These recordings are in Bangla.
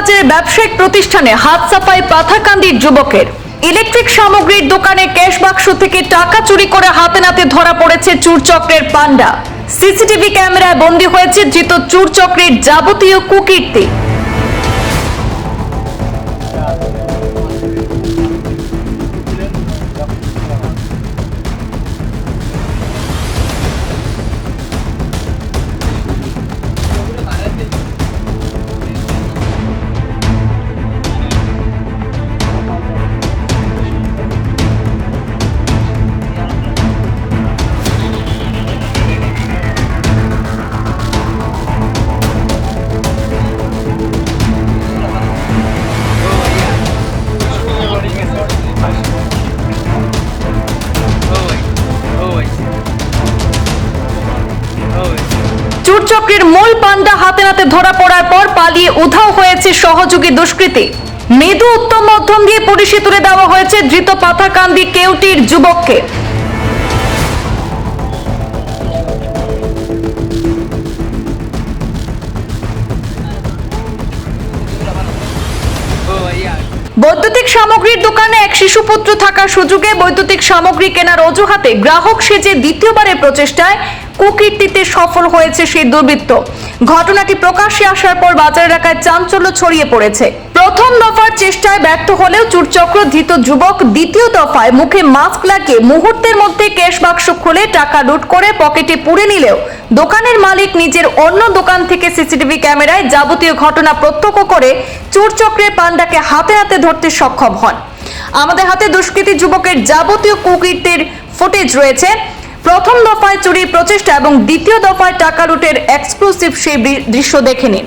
নিলামবাজারের ব্যবসায়িক প্রতিষ্ঠানে হাত সাফাই পাথাকান্দির যুবকের। ইলেকট্রিক সামগ্রীর দোকানে ক্যাশ বাক্স থেকে টাকা চুরি করে হাতে নাতে ধরা পড়েছে চুরচক্রের পান্ডা। সিসিটিভি ক্যামেরায় বন্দী হয়েছে ধৃত চুরচক্রের যাবতীয় কুকীর্তি। চুরচক্রের মূল পান্ডা হাতে নাতে ধরা পড়ার পর পালিয়ে উধাও হয়েছে সহযোগী দুষ্কৃতী। মৃদু উত্তম মধ্যম দিয়ে পুলিশে তুলে দেওয়া হয়েছে ধৃত পাথাকান্দি কেউটির যুবককে। বৈদ্যুতিক সামগ্রীর দোকানে এক শিশুপুত্র থাকার সুযোগে বৈদ্যুতিক সামগ্রী কেনার অজুহাতে গ্রাহক সেজে দ্বিতীয়বারের প্রচেষ্টায় কুকীর্তিতে সফল হয়েছে সেই দুর্বৃত্ত। ঘটনাটি প্রকাশ্যে আসার পর বাজার এলাকায় চাঞ্চল্য ছড়িয়ে পড়েছে। প্রথম দফার চেষ্টায় ব্যর্থ হলেও চুরচক্র ধৃত যুবক দ্বিতীয় দফায় মুখে মাস্ক লাগিয়ে মুহূর্তের মধ্যে ক্যাশ বাক্স খুলে টাকা লুট করে পকেটে পুরে নিলেও দোকানের মালিক নিজের অন্য দোকান থেকে সিসিটিভি ক্যামেরায় যাবতীয় ঘটনা প্রত্যক্ষ করে চুরচক্রের পান্ডাকে হাতে হাতে ধরতে সক্ষম হন। আমাদের হাতে দুষ্কৃতী যুবকের যাবতীয় কুকীর্তির ফুটেজ রয়েছে। প্রথম দফায় চুরির প্রচেষ্টা এবং দ্বিতীয় দফায় টাকা লুটের এক্সক্লুসিভ সেই দৃশ্য দেখে নিন।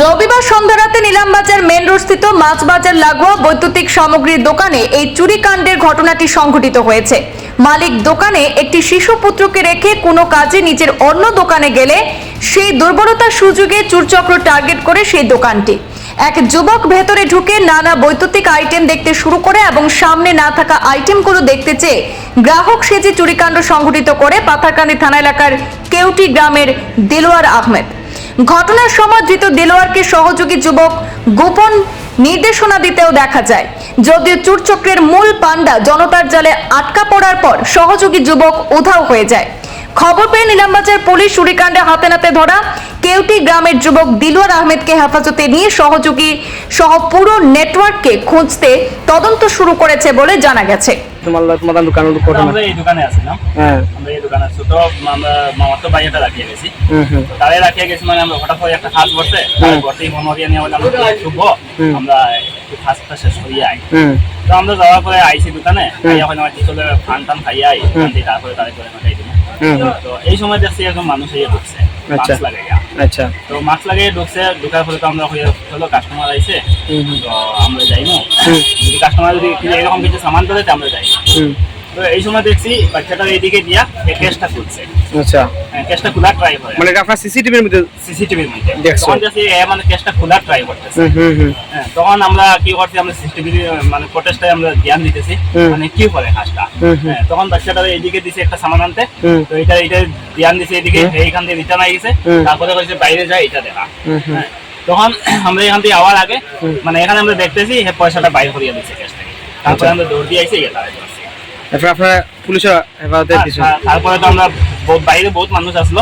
রবিবার সন্ধ্যা রাতে নিলামবাজার মেন রোড স্থিত মাছ বাজার লাগোয়া বৈদ্যুতিক সামগ্রীর দোকানে এই চুরিকাণ্ডের ঘটনাটি সংঘটিত হয়েছে। মালিক দোকানে একটি শিশু পুত্রকে রেখে কোনো কাজে নিজের অন্য দোকানে গেলে সেই দুর্বলতার সুযোগে চুরচক্র টার্গেট করে সেই দোকানটি। এক যুবক ভেতরে ঢুকে নানা বৈদ্যুতিক আইটেম দেখতে শুরু করে এবং সামনে না থাকা আইটেমগুলো দেখতে চেয়ে গ্রাহক সেজে চুরিকাণ্ড সংঘটিত করে পাথারকান্দি থানা এলাকার কেউটি গ্রামের দেলোয়ার আহমেদ। ঘটনার সময় ধৃত দেলোয়ারকে সহযোগী যুবক গোপন নির্দেশনা দিতেও দেখা যায়। যদিও চুরচক্রের মূল পান্ডা জনতার জালে আটকা পড়ার পর সহযোগী যুবক উধাও হয়ে যায়। খবর পেয়ে নিলামবাজার পুলিশ সুরিকাণ্ডে হাতে নাতে ধরা কেউটি গ্রামের যুবক দিলওয়ার আহমেদকে হেফাজতে নিয়ে সহযোগী সহ পুরো নেটওয়ার্ককে খুঁজতে তদন্ত শুরু করেছে বলে জানা গেছে। তোমার তোমার দোকান আমরা এই দোকানে আসছিলাম হ্যাঁ। আমরা এই দোকানে আসছি তো আমরা মামার তো বাইরে রাখিয়ে গেছি। হুম হুম। তো তারে রাখিয়ে গেছি মানে আমরা হঠাৎ করে একটা খাস বসে হুম। বসেই মনোরিয়া নিয়ে বললাম শুভ আমরা একটু খাসটা শেষ করিয়ে আই। তো আমরা যাওয়ার পরে আইসি দোকানে খাইয়া ওখানে আমার টিচলে ফান টান খাইয়া আই ওখান তারপরে তারে করে দিলাম। তো এই সময় দেখছি একজন মানুষ ইয়ে ঢুকছে আচ্ছা। লাগাইয়া। আচ্ছা। তো মাস্ক লাগিয়ে ঢুকছে ঢুকার ফলে তো আমরা হলো কাস্টমার আইছে। তো আমরা যাই না যদি কাস্টমার যদি এরকম কিছু সামান করে আমরা যাই। তো এই সময় দেখছি বাচ্চাটা এইদিকে দিয়া কেসটা খুলছে। আচ্ছা। কেসটা খোলার ট্রাই করে। মানে এটা আপনার সিসিটিভির মধ্যে সিসিটিভির মধ্যে? তখন এ মানে কেসটা খোলার ট্রাই করতেছে। হুম হুম হুম। হ্যাঁ, তখন আমরা কি করছি আমরা মানে প্রটেস্টে আমরা দিতেছি মানে কি করে কাজটা। হ্যাঁ, তখন বাচ্চাটা এইদিকে দিছে একটা সামান আনতে। তো এটা এটা ধ্যান দিছে এদিকে। এইখান থেকে রিটার্ন আই গেছে। তারপরে কইছে বাইরে যায় এটা দেখা। হ্যাঁ, তখন আমরা এখান থেকে আওয়ার আগে মানে এখানে আমরা দেখতেছি পয়সাটা বাইর করিয়ে দিচ্ছে ক্যাশ থেকে। তারপরে আচ্ছা। আমরা দৌড় দিয়ে আইছি এটা তারপর আপনারা পুলিশের হেফাজতে দিছে তারপরে তো আমরা বহুত বাইরে বহুত মানুষ আসলো।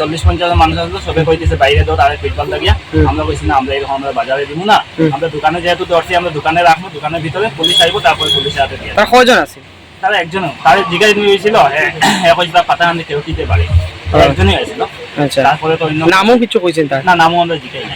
চল্লিশ পঞ্চাশ মানুষ আসলো সবে কইতেছে বাইরে তো তাদের পেটপাল লাগিয়া আমরা কইছি না আমরা এরকম আমরা বাজারে দিব না। আমরা দোকানে যেহেতু ধরছি আমরা দোকানে রাখব দোকানের ভিতরে পুলিশ আইবো তারপরে পুলিশের হাতে দিয়ে তার কয়জন আছে? তারা একজন তার জিজ্ঞাসা হয়েছিল এখন তার পাতা আনতে কেউ দিতে পারে। হ্যাঁ। একজনই হয়েছিল। আচ্ছা। তারপরে তো অন্য নামও কিছু কইছেন তার? না নামও আমরা জিজ্ঞাসা